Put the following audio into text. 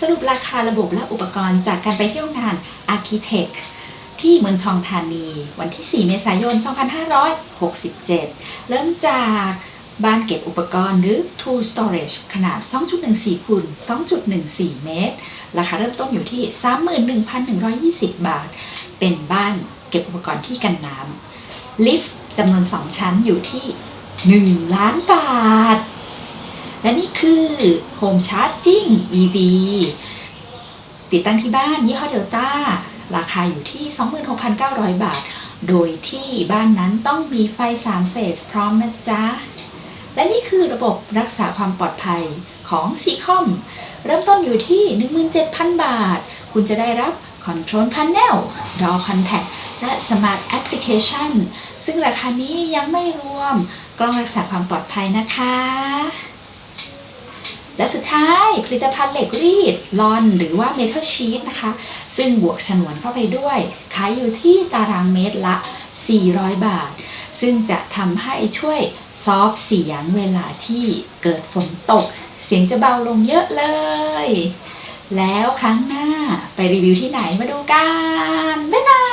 สรุปราคาระบบและอุปกรณ์จากการไปเที่ยวงาน Architect ที่เมืองทองธานี วันที่ 4 เมษายน 2567 เริ่มจากบ้านเก็บอุปกรณ์หรือ Tool Storage ขนาด 2.14คูณ2.14 เมตร ราคาเริ่มต้นอยู่ที่ 31,120 บาท เป็นบ้านเก็บอุปกรณ์ที่กันน้ำลิฟต์จำนวน 2 ชั้นอยู่ที่ 1 ล้านบาท คือ Home Charging EV ติดตั้งที่บ้านยี่ห้อเดลต้าราคาอยู่ที่ 26,900 บาท โดยที่บ้านนั้นต้องมีไฟ 3 เฟสพร้อมนะจ๊ะ และนี่คือระบบรักษาความปลอดภัยของ c ีคอมเริ่มต้นอยู่ที่ 17,000 บาท คุณจะได้รับ Control Panel Door Contact และ Smart Application ซึ่งราคานี้ยังไม่รวมกล้องรักษาความปลอดภัยนะคะ และสุดท้ายผลิตภัณฑ์เหล็กรีดลอน หรือว่า Metal Sheet นะคะ ซึ่งบวกฉนวนเข้าไปด้วย ขายอยู่ที่ตารางเมตรละ 400 บาท ซึ่งจะทำให้ช่วยซอฟเสียงเวลาที่เกิดฝนตก เสียงจะเบาลงเยอะเลย แล้วครั้งหน้าไปรีวิวที่ไหนมาดูกัน บ๊ายบาย